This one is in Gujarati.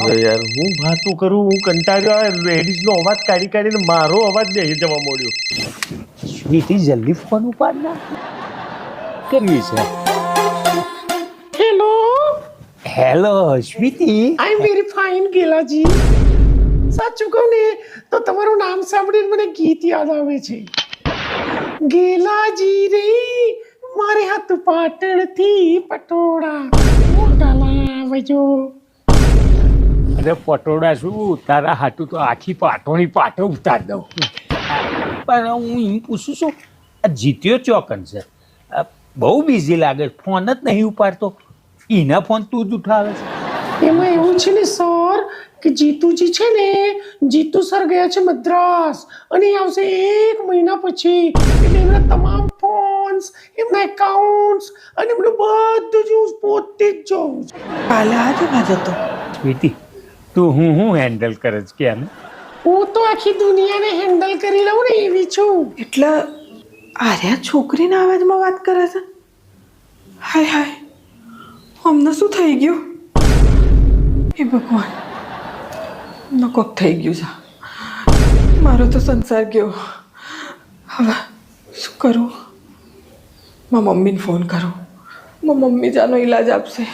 અરે યાર હું વાતો કરું હું કંટાળ્યો લેડીઝ લેડીઝનો અવાજ કાઢી કાઢીને મારો અવાજ નહીં જવા મળ્યો. સ્વીટી જલ્દી ફોન ઉપાડ ના. કરવી છે? Hello hello sweetie. I am very fine ગેલાજી સાચું કહું ને તો તમારું નામ સાંભળીને મને ગીત યાદ આવે છે. ગેલાજી રે મારે હાથ પાટણથી પટોળા મોટા લાવજો. અરે પટોળા શું તારા હાટું તો આખી પાટોની પાટો ઉતાર દઉં. પણ હું એમ પૂછું છું આ જીત્યો ચોકન છે. બહુ બિઝી લાગે છે. ફોન જ નહીં ઉપાડતો. એના ફોન તું જ ઉઠાવે છે. એમાં એવું છે ને સર કે જીતુજી છે ને જીતુ સર ગયા છે મદ્રાસ અને એ આવશે એક મહિના પછી. એટલે એમના તમામ ફોન્સ એમના એકાઉન્ટ્સ અને એમનું બધું જ હું પોતે જ જોઉં છું. કાલે આજે ના જતો સ્વીટી તું હું હું હેન્ડલ કરે છે? કે આને? હું તો આખી દુનિયાને હેન્ડલ કરી લઉં ને એવી છું. એટલે આર્યા છોકરીના અવાજમાં વાત કરે છે? હાય હાય અમને શું થઈ ગયું? એ ભગવાન ન કોક થઈ ગયું છે. મારો તો સંસાર ગયો. હવે શું કરું? મારા મમ્મીને ફોન કરું. મારા મમ્મી જાનો ઈલાજ આપશે.